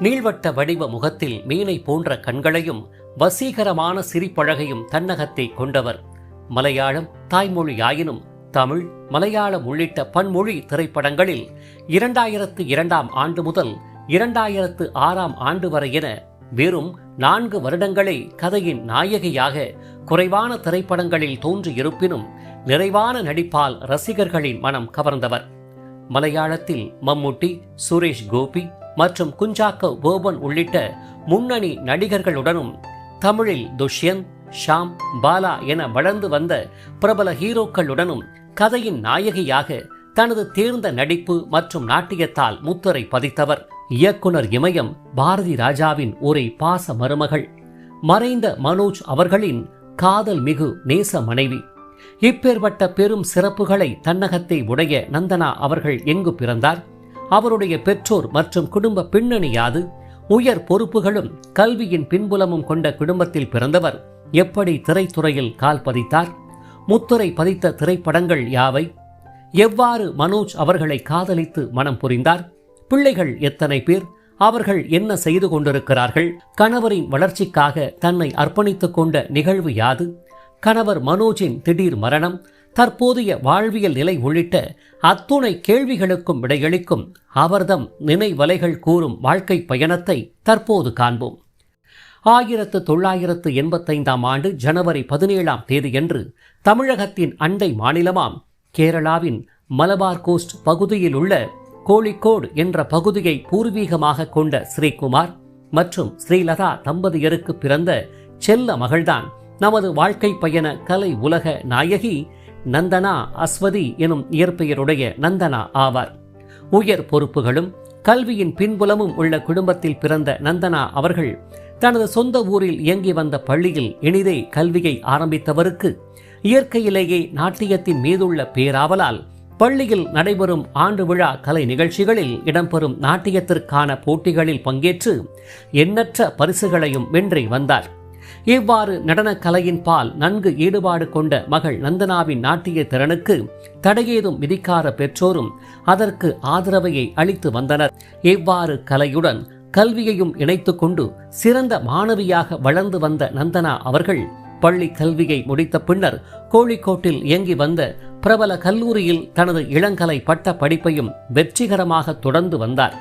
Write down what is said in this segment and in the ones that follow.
நீள்வட்ட வடிவ முகத்தில் மீனை போன்ற கண்களையும் வசீகரமான சிரிப்பழகையும் தன்னகத்தை கொண்டவர். மலையாளம் தாய்மொழியாயினும் தமிழ் மலையாளம் உள்ளிட்ட பன்மொழி திரைப்படங்களில் இரண்டாயிரத்து இரண்டாம் ஆண்டு முதல் இரண்டாயிரத்து ஆறாம் ஆண்டு வரை என வெறும் நான்கு வருடங்களே கதையின் நாயகியாக குறைவான திரைப்படங்களில் தோன்றியிருப்பினும் நிறைவான நடிப்பால் ரசிகர்களின் மனம் கவர்ந்தவர். மலையாளத்தில் மம்முட்டி சுரேஷ் கோபி மற்றும் குஞ்சாக்க போபன் உள்ளிட்ட முன்னணி நடிகர்களுடனும் தமிழில் துஷ்யந்த் ஷாம் பாலா என வளர்ந்து வந்த பிரபல ஹீரோக்களுடனும் கதையின் நாயகியாக தனது தேர்ந்த நடிப்பு மற்றும் நாட்டியத்தால் முத்திரை பதித்தவர். இயக்குனர் இமயம் பாரதி ராஜாவின் ஒரே பாச மருமகள். மறைந்த மனோஜ் அவர்களின் காதல் மிகு நேச மனைவி. இப்பேற்பட்ட பெரும் சிறப்புகளை தன்னகத்தை உடைய நந்தனா அவர்கள் எங்கு பிறந்தார்? அவருடைய பெற்றோர் மற்றும் குடும்ப பின்னணி யாது? உயர் பொறுப்புகளும் கல்வியின் பின்புலமும் கொண்ட குடும்பத்தில் பிறந்தவர். எப்படி திரைத்துறையில் கால் பதித்தார்? முத்துரை பதித்த திரைப்படங்கள் யாவை? எவ்வாறு மனோஜ் அவர்களை காதலித்து மனம் புரிந்தார்? பிள்ளைகள் எத்தனை பேர்? அவர்கள் என்ன செய்து கொண்டிருக்கிறார்கள்? கணவரின் வளர்ச்சிக்காக தன்னை அர்ப்பணித்துக் கொண்ட நிகழ்வு யாது? கணவர் மனோஜின் திடீர் மரணம் தற்போதைய வாழ்வியல் நிலை உள்ளிட்ட அத்துணை கேள்விகளுக்கும் விடையளிக்கும் அவர்தம் நினைவலைகள் கூறும் வாழ்க்கை பயணத்தை தற்போது காண்போம். ஆயிரத்து தொள்ளாயிரத்து எண்பத்தைந்தாம் ஆண்டு ஜனவரி பதினேழாம் தேதியன்று தமிழகத்தின் அண்டை மாநிலமாம் கேரளாவின் மலபார் கோஸ்ட் பகுதியில் உள்ள கோழிக்கோடு என்ற பகுதியை பூர்வீகமாக கொண்ட ஸ்ரீகுமார் மற்றும் ஸ்ரீலதா தம்பதியருக்கு பிறந்த செல்ல மகள்தான். நமது வாழ்க்கை பயண கலை உலக நாயகி நந்தனா அஸ்வதி எனும் இயற்பெயருடைய நந்தனா ஆவார். உயர் பொறுப்புகளும் கல்வியின் பின்புலமும் உள்ள குடும்பத்தில் பிறந்த நந்தனா அவர்கள் தனது சொந்த ஊரில் இயங்கி வந்த பள்ளியில் இனிதே கல்வியை ஆரம்பித்தவருக்கு இயற்கையிலேயே நாட்டியத்தின் மீதுள்ள பேராவலால் பள்ளியில் நடைபெறும் ஆண்டு விழா கலை நிகழ்ச்சிகளில் இடம்பெறும் நாட்டியத்திற்கான போட்டிகளில் பங்கேற்று எண்ணற்ற பரிசுகளையும் வென்றி வந்தார். இவ்வாறு நடன கலையின் பால் நன்கு ஈடுபாடு கொண்ட மகள் நந்தனாவின் நாட்டிய திறனுக்கு தடையேதும் விதிக்காத பெற்றோரும் அதற்கு ஆதரவையை அளித்து வந்தனர். இவ்வாறு கலையுடன் கல்வியையும் இணைத்து கொண்டு சிறந்த மாணவியாக வளர்ந்து வந்த நந்தனா அவர்கள் பள்ளி கல்வியை முடித்த பின்னர் கோழிக்கோட்டில் இயங்கி வந்த பிரபல கல்லூரியில் தனது இளங்கலை பட்ட படிப்பையும் வெற்றிகரமாக தொடர்ந்து வந்தார்.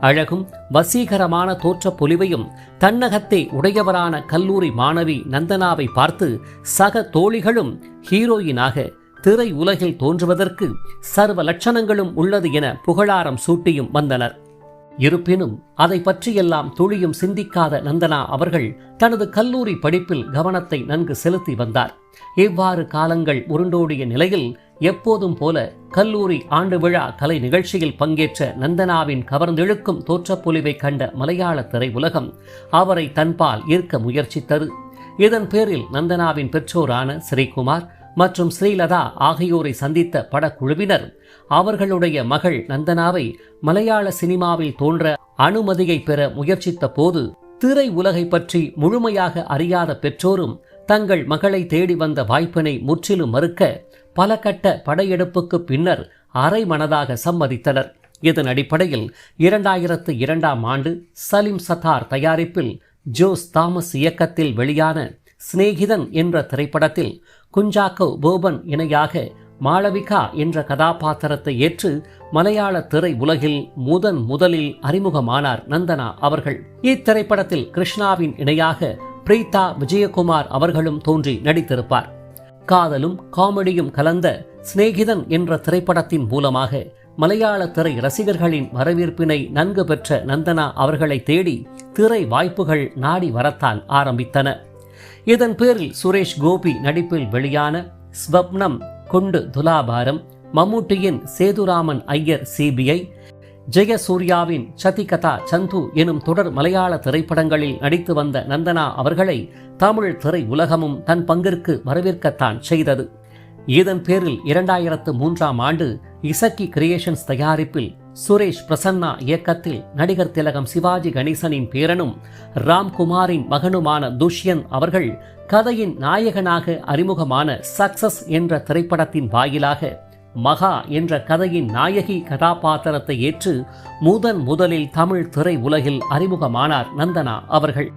அழகும் வசீகரமான தோற்ற பொலிவையும் தன்னகத்தை உடையவரான கல்லூரி மாணவி நந்தனாவை பார்த்து சக தோழிகளும் ஹீரோயினாக திரை உலகில் தோன்றுவதற்கு சர்வ லட்சணங்களும் உள்ளது என புகழாரம் சூட்டியும் வந்தனர். இருப்பினும் அதை பற்றியெல்லாம் துளியும் சிந்திக்காத நந்தனா அவர்கள் தனது கல்லூரி படிப்பில் கவனத்தை நன்கு செலுத்தி வந்தார். இவ்வாறு காலங்கள் உருண்டோடிய நிலையில் எப்போதும் போல கல்லூரி ஆண்டு விழா கலை நிகழ்ச்சியில் பங்கேற்ற நந்தனாவின் கவர்ந்தெழுக்கும் தோற்றப்பொலிவை கண்ட மலையாள திரையுலகம் அவரை தன்பால் ஈர்க்க முயற்சித்தது. இதன் பேரில் நந்தனாவின் பெற்றோரான ஸ்ரீகுமார் மற்றும் ஸ்ரீலதா ஆகியோரை சந்தித்த படக்குழுவினர் அவர்களுடைய மகள் நந்தனாவை மலையாள சினிமாவில் தோன்ற அனுமதியை பெற முயற்சித்த போது திரை உலகை பற்றி முழுமையாக அறியாத பெற்றோரும் தங்கள் மகளை தேடி வந்த வாய்ப்பினை முற்றிலும் மறுக்க பல கட்ட படையெடுப்புக்கு பின்னர் அரை மனதாக சம்மதித்தனர். இதன் அடிப்படையில் இரண்டாயிரத்து இரண்டாம் ஆண்டு சலீம் சத்தார் தயாரிப்பில் ஜோஸ் தாமஸ் இயக்கத்தில் வெளியான சிநேகிதன் என்ற திரைப்படத்தில் குஞ்சாக்கோ போபன் இணையாக மாளவிகா என்ற கதாபாத்திரத்தை ஏற்று மலையாள திரை உலகில் முதன் முதலில் அறிமுகமானார் நந்தனா அவர்கள். இத்திரைப்படத்தில் கிருஷ்ணாவின் இணையாக பிரீதா விஜயகுமார் அவர்களும் தோன்றி நடித்திருப்பார். காதலும் காமெடியும் கலந்த சிநேகிதன் என்ற திரைப்படத்தின் மூலமாக மலையாள திரை ரசிகர்களின் வரவேற்பினை நன்கு பெற்ற நந்தனா அவர்களை தேடி திரை வாய்ப்புகள் நாடி வரத்தான் ஆரம்பித்தன. இதன் பேரில் சுரேஷ் கோபி நடிப்பில் வெளியான ஸ்வப்னம் கொண்டு துலாபாரம் மம்முட்டியின் சேதுராமன் ஐயர் சிபிஐ ஜெயசூர்யாவின் சதிகதா சந்து எனும் தொடர் மலையாள திரைப்படங்களில் நடித்து வந்த நந்தனா அவர்களை தமிழ் திரை உலகமும் தன் பங்கிற்கு வரவேற்கத்தான் செய்தது. இதன் பேரில் இரண்டாயிரத்து மூன்றாம் ஆண்டு இசக்கி கிரியேஷன்ஸ் தயாரிப்பில் சுரேஷ் பிரசன்னா இயக்கத்தில் நடிகர் திலகம் சிவாஜி கணேசனின் பேரனும் ராம்குமாரின் மகனுமான துஷ்யன் அவர்கள் கதையின் நாயகனாக அறிமுகமான சக்சஸ் என்ற திரைப்படத்தின் வாயிலாக மகா என்ற கதையின் நாயகி கதாபாத்திரத்தை ஏற்று முதன் முதலில் தமிழ் திரை உலகில் அறிமுகமானார் நந்தனா அவர்கள்.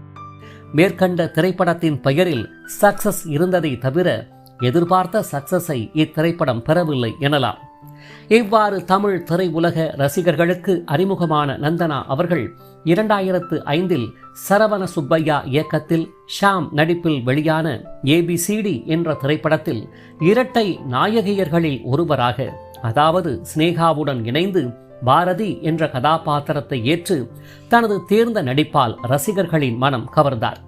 மேற்கண்ட திரைப்படத்தின் பெயரில் சக்சஸ் இருந்ததை தவிர எதிர்பார்த்த சக்சஸை இத்திரைப்படம் பெறவில்லை எனலாம். இவ்வாறு தமிழ் திரையுலக ரசிகர்களுக்கு அறிமுகமான நந்தனா அவர்கள் இரண்டாயிரத்து ஐந்தில் சரவண சுப்பையா இயக்கத்தில் ஷாம் நடிப்பில் வெளியான ஏபிசிடி என்ற திரைப்படத்தில் இரட்டை நாயகியர்களில் ஒருவராக அதாவது ஸ்னேகாவுடன் இணைந்து பாரதி என்ற கதாபாத்திரத்தை ஏற்று தனது தேர்ந்த நடிப்பால் ரசிகர்களின் மனம் கவர்ந்தார்.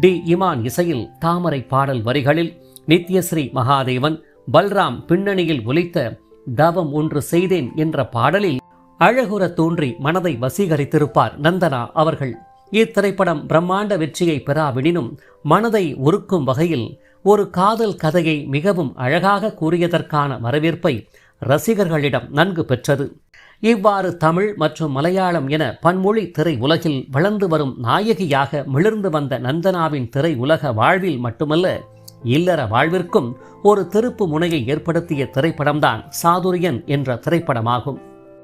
டி இமான் இசையில் தாமரை பாடல் வரிகளில் நித்யஸ்ரீ மகாதேவன் பல்ராம் பின்னணியில் ஒலித்த தவம் ஒன்று செய்தேன் என்ற பாடலில் அழகுற தோன்றி மனதை வசீகரித்திருப்பார் நந்தனா அவர்கள். இத்திரைப்படம் பிரம்மாண்ட வெற்றியை பெறாவிடினும் மனதை உருக்கும் வகையில் ஒரு காதல் கதையை மிகவும் அழகாக கூறியதற்கான வரவேற்பை ரசிகர்களிடம் நன்கு பெற்றது. இவ்வாறு தமிழ் மற்றும் மலையாளம் என பன்மொழி திரை உலகில் வளர்ந்து வரும் நாயகியாக மிளிர்ந்து வந்த நந்தனாவின் திரை உலக வாழ்வில் மட்டுமல்ல இல்லற வாழ்விற்கும் ஒரு திருப்பு முனையை ஏற்படுத்திய திரைப்படம்தான் சாதுரியன் என்ற திரைப்படமாகும்.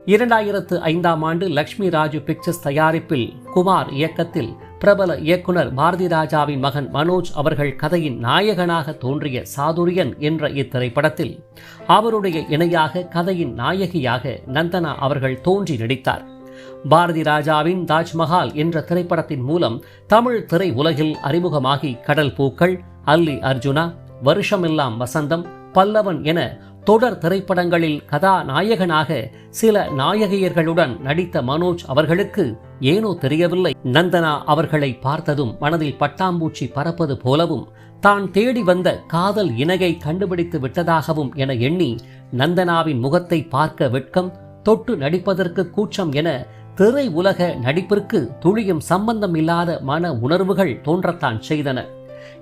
இரண்டாயிரத்து ஐந்தாம் ஆண்டு லக்ஷ்மி ராஜு பிக்சர்ஸ் தயாரிப்பில் குமார் இயக்கத்தில் பிரபல இயக்குனர் பாரதி ராஜாவின் மகன் மனோஜ் அவர்கள் கதையின் நாயகனாக தோன்றிய சாதுரியன் என்ற இத்திரைப்படத்தில் அவருடைய இணையாக கதையின் நாயகியாக நந்தனா அவர்கள் தோன்றி நடித்தார். பாரதி ராஜாவின் தாஜ்மஹால் என்ற திரைப்படத்தின் மூலம் தமிழ் திரை உலகில் அறிமுகமாகி கடல் பூக்கள் அல்லி அர்ஜுனா வருஷமெல்லாம் வசந்தம் பல்லவன் என தொடர் திரைப்படங்களில் கதாநாயகனாக சில நாயகியர்களுடன் நடித்த மனோஜ் அவர்களுக்கு ஏனோ தெரியவில்லை. நந்தனா அவர்களை பார்த்ததும் மனதில் பட்டாம்பூச்சி பறப்பது போலவும் தான் தேடி வந்த காதல் இணையை கண்டுபிடித்து விட்டதாகவும் என எண்ணி நந்தனாவின் முகத்தை பார்க்க வெட்கம் தொட்டு நடிப்பதற்கு கூச்சம் என திரை உலக நடிப்பிற்கு துளியும் சம்பந்தம் இல்லாத மன உணர்வுகள் தோன்றத்தான் செய்தன.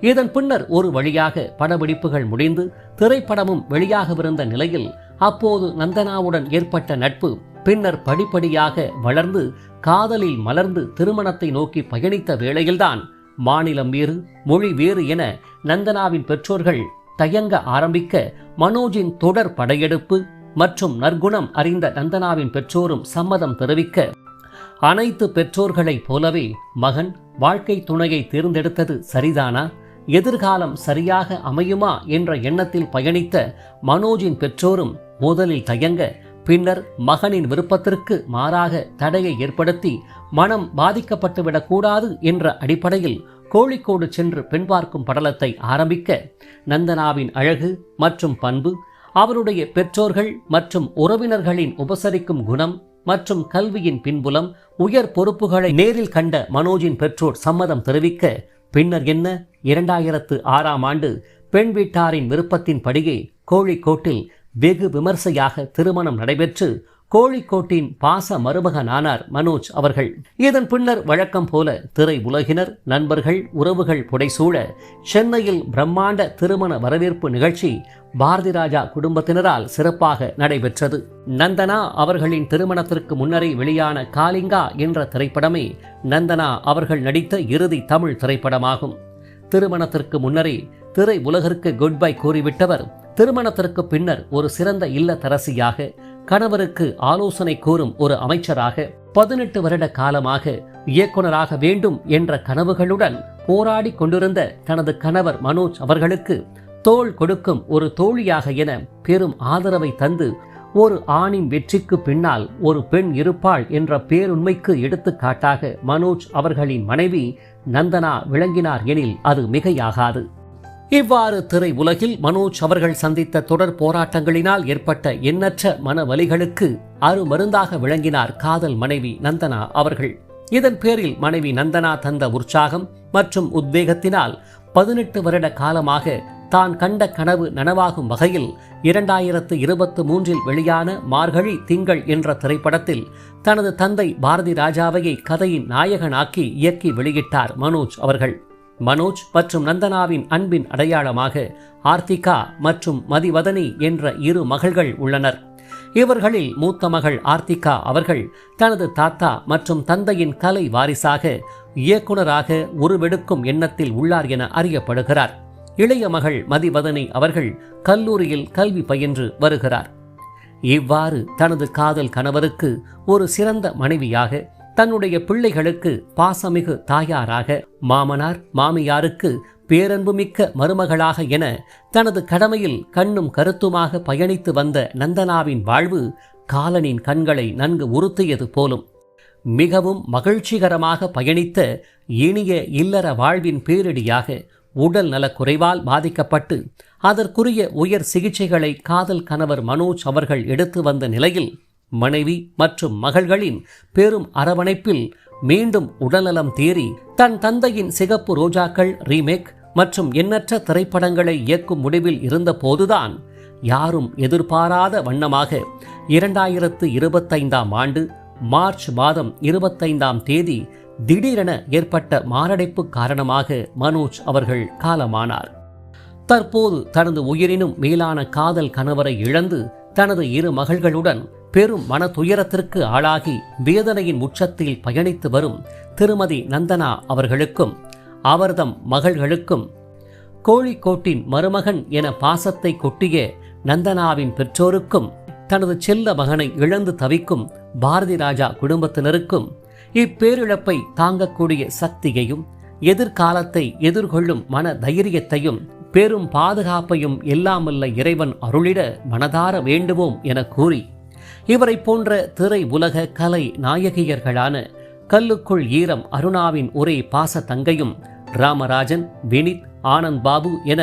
இதன் பின்னர் ஒரு வழியாக படப்பிடிப்புகள் முடிந்து திரைப்படமும் வெளியாகவிருந்த நிலையில் அப்போது நந்தனாவுடன் ஏற்பட்ட நட்பு பின்னர் படிப்படியாக வளர்ந்து காதலில் மலர்ந்து திருமணத்தை நோக்கி பயணித்த வேளையில்தான் மாநிலம் வேறு மொழி வேறு என நந்தனாவின் பெற்றோர்கள் தயங்க ஆரம்பிக்க மனோஜின் தொடர் படையெடுப்பு மற்றும் நற்குணம் அறிந்த நந்தனாவின் பெற்றோரும் சம்மதம் தெரிவிக்க அனைத்து பெற்றோர்களைப் போலவே மகன் வாழ்க்கை துணையை தேர்ந்தெடுத்தது சரிதானா? எதிர்காலம் சரியாக அமையுமா என்ற எண்ணத்தில் பயணித்த மனோஜின் பெற்றோரும் முதலில் தயங்க பின்னர் மகனின் விருப்பத்திற்கு மாறாக தடையை ஏற்படுத்தி மனம் பாதிக்கப்பட்டுவிடக்கூடாது என்ற அடிப்படையில் கோழிக்கோடு சென்று பெண் பார்க்கும் படலத்தை ஆரம்பிக்க நந்தனாவின் அழகு மற்றும் பண்பு அவருடைய பெற்றோர்கள் மற்றும் உறவினர்களின் உபசரிக்கும் குணம் மற்றும் கல்வியின் பின்புலம் உயர் பொறுப்புகளை நேரில் கண்ட மனோஜின் பெற்றோர் சம்மதம் தெரிவிக்க பின்னர் என்ன? இரண்டாயிரத்து ஆறாம் ஆண்டு பெண் வீட்டாரின் விருப்பத்தின்படியே கோழிக்கோட்டில் வெகு விமர்சையாக திருமணம் நடைபெற்று கோழிக்கோட்டின் பாச மருமகனானார் மனோஜ் அவர்கள். இதன் பின்னர் வழக்கம் போல திரை உலகினர் நண்பர்கள் உறவுகள் புடைசூழ சென்னையில் பிரம்மாண்ட திருமண வரவேற்பு நிகழ்ச்சி பாரதி ராஜா குடும்பத்தினரால் சிறப்பாக நடைபெற்றது. நந்தனா அவர்களின் திருமணத்திற்கு முன்னரே வெளியான காலிங்கா என்ற திரைப்படமே நந்தனா அவர்கள் நடித்த இறுதி தமிழ் திரைப்படமாகும். திருமணத்திற்கு முன்னரே திரை உலகிற்கு குட் பை கூறிவிட்டவர் திருமணத்திற்கு பின்னர் ஒரு சிறந்த இல்லத்தரசியாக கணவருக்கு ஆலோசனை கூறும் ஒரு அமைச்சராக பதினெட்டு வருட காலமாக இயக்குனராக வேண்டும் என்ற கனவுகளுடன் போராடி கொண்டிருந்த தனது கணவர் மனோஜ் அவர்களுக்கு தோள் கொடுக்கும் ஒரு தோழியாக என பெரும் ஆதரவை தந்து ஒரு ஆணின் வெற்றிக்கு பின்னால் ஒரு பெண் இருப்பாள் என்ற பேருண்மைக்கு எடுத்துக்காட்டாக மனோஜ் அவர்களின் மனைவி நந்தனா விளங்கினார் எனில் அது மிகையாகாது. இவ்வாறு திரை உலகில் மனோஜ் அவர்கள் சந்தித்த தொடர் போராட்டங்களினால் ஏற்பட்ட எண்ணற்ற மன வலிகளுக்கு அருமருந்தாக விளங்கினார் காதல் மனைவி நந்தனா அவர்கள். இதன் பேரில் மனைவி நந்தனா தந்த உற்சாகம் மற்றும் உத்வேகத்தினால் பதினெட்டு வருட காலமாக தான் கண்ட கனவு நனவாகும் வகையில் இரண்டாயிரத்து இருபத்து மூன்றில் வெளியான மார்கழி திங்கள் என்ற திரைப்படத்தில் தனது தந்தை பாரதி ராஜாவையை கதையின் நாயகனாக்கி இயக்கி வெளியிட்டார் மனோஜ் அவர்கள். மனோஜ் மற்றும் நந்தனாவின் அன்பின் அடையாளமாக ஆர்த்திகா மற்றும் மதிவதனி என்ற இரு மகள்கள் உள்ளனர். இவர்களில் மூத்த மகள் ஆர்த்திகா அவர்கள் தனது தாத்தா மற்றும் தந்தையின் கலை வாரிசாக இயக்குனராக உருவெடுக்கும் எண்ணத்தில் உள்ளார் என அறியப்படுகிறார். இளைய மகள் மதிவதனி அவர்கள் கல்லூரியில் கல்வி பயின்று வருகிறார். இவ்வாறு தனது காதல் கணவருக்கு ஒரு சிறந்த மனைவியாக தன்னுடைய பிள்ளைகளுக்கு பாசமிகு தாயாராக மாமனார் மாமியாருக்கு பேரன்புமிக்க மருமகளாக என தனது கடமையில் கண்ணும் கருத்துமாக பயணித்து வந்த நந்தனாவின் வாழ்வு காலனின் கண்களை நன்கு உறுத்தியது போலும். மிகவும் மகிழ்ச்சிகரமாக பயணித்த இனிய இல்லற வாழ்வின் பேரிடியாக உடல் நலக்குறைவால் பாதிக்கப்பட்டு அதற்குரிய உயர் சிகிச்சைகளை காதல் கணவர் மனோஜ் அவர்கள் எடுத்து வந்த நிலையில் மனைவி மற்றும் மகள்களின் பெரும் அரவணைப்பில் மீண்டும் உடல்நலம் தேறி தன் தந்தையின் சிகப்பு ரோஜாக்கள் ரீமேக் மற்றும் எண்ணற்ற திரைப்படங்களை இயக்கும் முடிவில் இருந்தபோதுதான் யாரும் எதிர்பாராத வண்ணமாக இரண்டாயிரத்து இருபத்தைந்தாம் ஆண்டு மார்ச் மாதம் இருபத்தைந்தாம் தேதி திடீரென ஏற்பட்ட மாரடைப்பு காரணமாக மனோஜ் அவர்கள் காலமானார். தற்போது தனது உயிரினும் மேலான காதல் கணவரை இழந்து தனது இரு மகள்களுடன் பெரும் மன துயரத்திற்கு ஆளாகி வேதனையின் உச்சத்தில் பயணித்து வரும் திருமதி நந்தனா அவர்களுக்கும் அவர்தம் மகள்களுக்கும் கோழிக்கோட்டின் மருமகன் என பாசத்தை கொட்டிய நந்தனாவின் பெற்றோருக்கும் தனது செல்ல மகனை இழந்து தவிக்கும் பாரதி ராஜா குடும்பத்தினருக்கும் இப்பேரிழப்பை தாங்கக்கூடிய சக்தியையும் எதிர்காலத்தை எதிர்கொள்ளும் மன தைரியத்தையும் பெரும் பாதுகாப்பையும் எல்லாமல்ல இறைவன் அருளிட மனதார வேண்டுவோம் என கூறி இவரை போன்ற திரை உலக கலை நாயகியர்களான கல்லுக்குள் ஈரம் அருணாவின் ஒரே பாச தங்கையும் ராமராஜன் வினித் ஆனந்த் பாபு என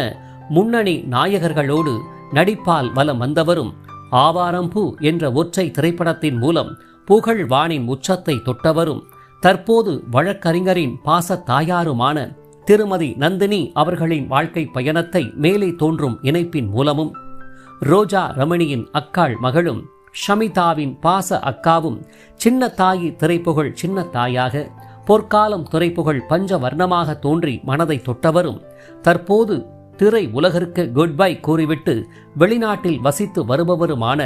முன்னணி நாயகர்களோடு நடிப்பால் வலம் வந்தவரும் ஆவாரம்பூ என்ற ஒற்றை திரைப்படத்தின் மூலம் புகழ் வானின் உச்சத்தை தொட்டவரும் தற்போது வழக்கறிஞரின் பாச தாயாருமான திருமதி நந்தினி அவர்களின் வாழ்க்கை பயணத்தை மேலே தோன்றும் இணைப்பின் மூலமும் ரோஜா ரமணியின் அக்காள் மகளும் ஷமிதாவின் பாச அக்காவும் சின்ன தாயி திரைப்புகழ் சின்ன தாயாக பொற்காலம் திரைப்புகழ் பஞ்ச வர்ணமாக தோன்றி மனதை தொட்டவரும் தற்போது திரை உலகிற்கு குட் பை கூறிவிட்டு வெளிநாட்டில் வசித்து வருபவருமான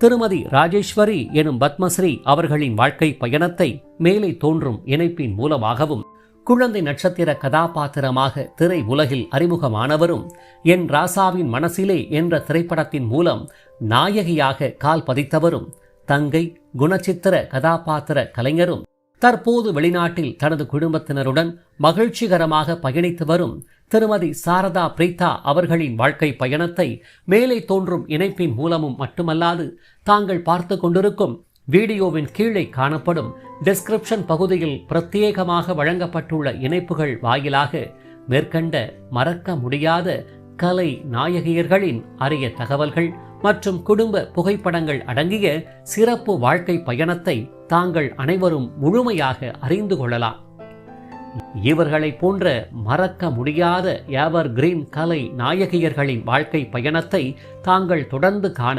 திருமதி ராஜேஸ்வரி எனும் பத்மஸ்ரீ அவர்களின் வாழ்க்கை பயணத்தை மேலே தோன்றும் இணைப்பின் மூலமாகவும் குழந்தை நட்சத்திர கதாபாத்திரமாக திரை உலகில் அறிமுகமானவரும் என் ராசாவின் மனசிலே என்ற திரைப்படத்தின் மூலம் நாயகியாக கால் பதித்தவரும் தங்கை குணச்சித்திர கதாபாத்திர கலைஞரும் தற்போது வெளிநாட்டில் தனது குடும்பத்தினருடன் மகிழ்ச்சிகரமாக பயணித்து வரும் திருமதி சாரதா பிரீதா அவர்களின் வாழ்க்கை பயணத்தை மேலே தோன்றும் இணைப்பின் மூலமும் மட்டுமல்லாது தாங்கள் பார்த்து கொண்டிருக்கும் வீடியோவின் கீழே காணப்படும் டிஸ்கிரிப்ஷன் பகுதியில் பிரத்யேகமாக வழங்கப்பட்டுள்ள இணைப்புகள் வாயிலாக மேற்கண்ட மறக்க முடியாத கலை நாயகியர்களின் அரிய தகவல்கள் மற்றும் குடும்ப புகைப்படங்கள் அடங்கிய சிறப்பு வாழ்க்கை பயணத்தை தாங்கள் அனைவரும் முழுமையாக அறிந்து கொள்ளலாம். இவர்களைப் போன்ற மறக்க முடியாத எவர் கிரீன் கலை நாயகியர்களின் வாழ்க்கை பயணத்தை தாங்கள் தொடர்ந்து காண